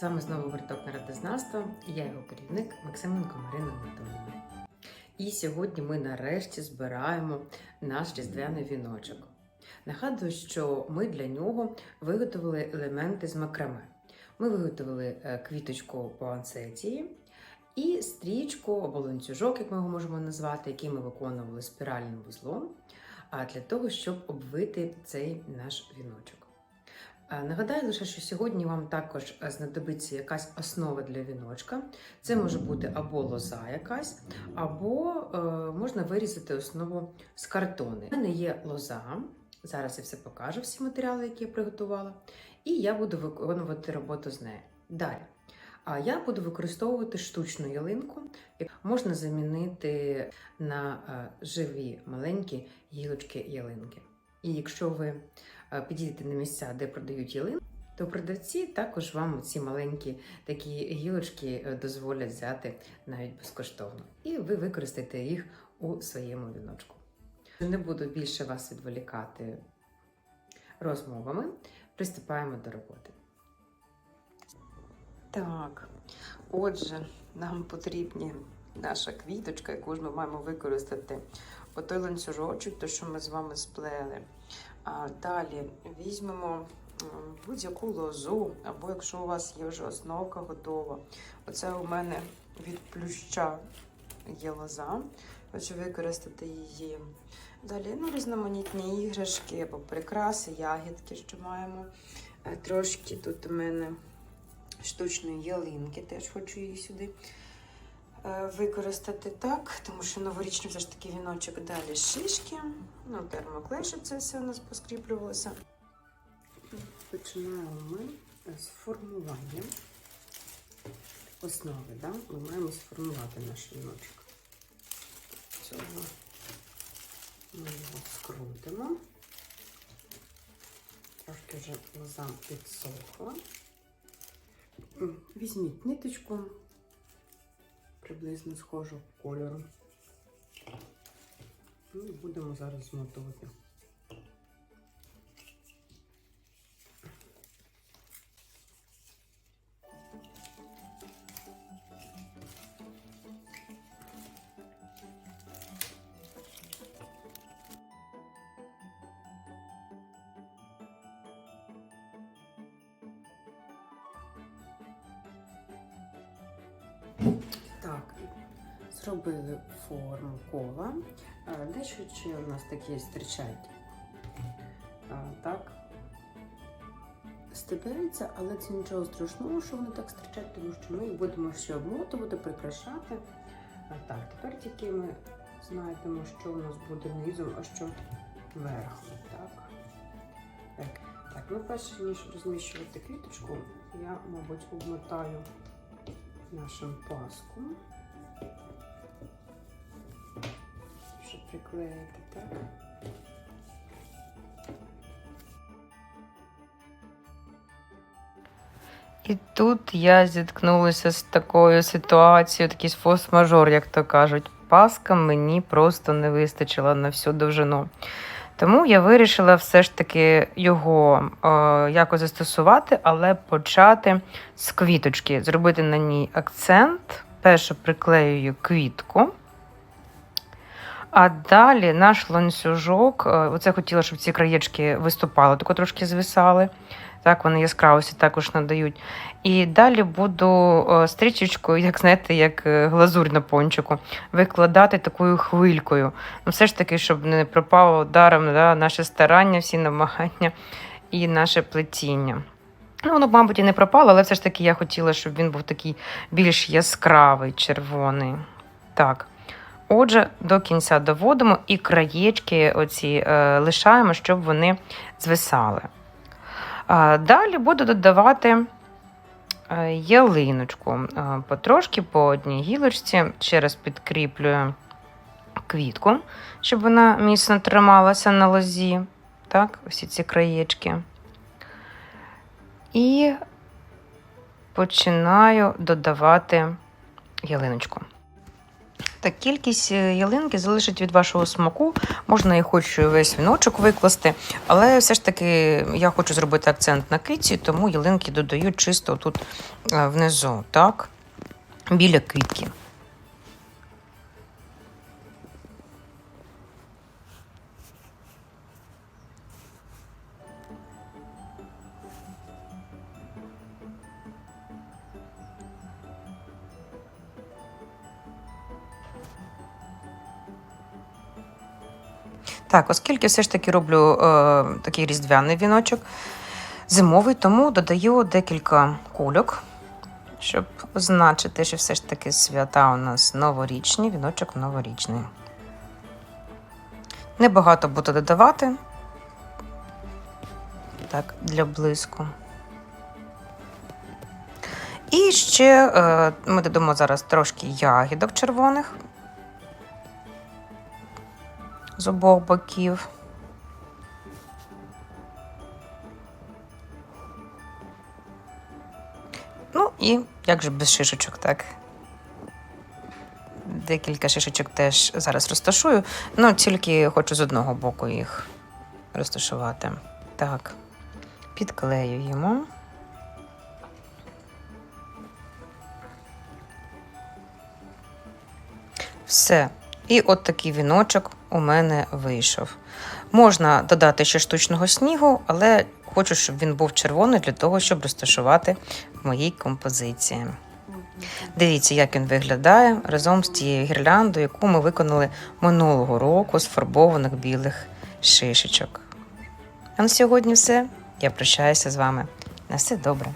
З вами знову гурток народознавства і я його керівник Максименко Марина Анатолійовна. І сьогодні ми нарешті збираємо наш різдвяний віночок. Нагадую, що ми для нього виготовили елементи з макраме. Ми виготовили е, квіточку по ансетії і стрічку або ланцюжок, як ми його можемо назвати, який ми виконували спіральним вузлом, для того, щоб обвити цей наш віночок. Е, Нагадаю лише, що сьогодні вам також е, знадобиться якась основа для віночка. Це може бути або лоза якась, або е, можна вирізати основу з картону. У мене є лоза. Зараз я все покажу, всі матеріали, які я приготувала, і я буду виконувати роботу з нею. Далі. А я буду використовувати штучну ялинку, яку можна замінити на живі маленькі гілочки ялинки. І якщо ви підійдете на місця, де продають ялинки, то продавці також вам ці маленькі такі гілочки е, дозволять взяти навіть безкоштовно. І ви використаєте їх у своєму віночку. Не буду більше вас відволікати розмовами. Приступаємо до роботи. Так, отже, нам потрібні наша квіточка, яку ж ми маємо використати. Отой ланцюжочок, то що ми з вами сплели. А далі візьмемо будь-яку лозу, або якщо у вас є вже основка готова. Оце у мене від плюща є лоза. Хочу використати її. Далі ну, різноманітні іграшки або прикраси, ягідки, що маємо. Е, Трошки тут у мене штучної ялинки, теж хочу її сюди використати так, тому що новорічний все ж таки віночок далі шишки. Ну, термоклей, щоб це все у нас поскріплювалося. Починаємо ми з формування основи. Да? Ми маємо сформувати наш віночок. Цього ми його скрутимо. Трошки вже лоза підсохла. Візьміть ниточку, приблизно схожу кольору. І будемо зараз змотувати. Зробили форму кола. Е, Дещо ще у нас такі стирчать. Так. Стебляться, але це нічого страшного, що вони так стирчать, тому що ми їх будемо ще обмотувати, прикрашати. Так, тепер тільки ми знайдемо, що у нас буде низом, а що верхом. Так, так. так ну перше, ніж розміщувати квіточку, я, мабуть, обмотаю нашим паском. Приклеїти, так. І тут я зіткнулася з такою ситуацією, такий форс-мажор, як то кажуть. Паска мені просто не вистачила на всю довжину. Тому я вирішила все ж таки його е, якось застосувати, але почати з квіточки, зробити на ній акцент. Перше приклеюю квітку. А далі наш ланцюжок, е, оце хотіла, щоб ці краєчки виступали, тако трошки звисали. Так, вони яскравості також надають. І далі буду е, стрічечкою, як знаєте, як е, глазурь на пончику, викладати такою хвилькою. Ну, все ж таки, щоб не пропало даром да, наше старання, всі намагання і наше плетіння. Ну, воно, мабуть, і не пропало, але все ж таки я хотіла, щоб він був такий більш яскравий, червоний. Так. Отже, до кінця доводимо і краєчки оці е, лишаємо, щоб вони звисали. Далі буду додавати е, ялиночку. Е, Потрошки по одній гілочці, ще раз підкріплюю квітку, щоб вона міцно трималася на лозі. Так, ось ці краєчки. І починаю додавати ялиночку. Так, кількість е, ялинки залежить від вашого смаку. Можна і хоч весь віночок викласти, але все ж таки я хочу зробити акцент на киці, тому ялинки додаю чисто тут е, внизу, так? Біля квітки. Так, оскільки все ж таки роблю е, такий різдвяний віночок зимовий, тому додаю декілька кульок, щоб означити, що все ж таки свята у нас новорічні, віночок новорічний. Небагато буду додавати. Так, для блиску. І ще е, ми додамо зараз трошки ягідок червоних з обох боків. Ну і як же без шишечок, так? Декілька шишечок теж зараз розташую, ну тільки хочу з одного боку їх розташувати. Так, підклеюємо. Все. І от такий віночок у мене вийшов. Можна додати ще штучного снігу, але хочу, щоб він був червоний для того, щоб розташувати в моїй композиції. Дивіться, як він виглядає разом з тією гірляндою, яку ми виконали минулого року з фарбованих білих шишечок. А на сьогодні все. Я прощаюся з вами. На все добре.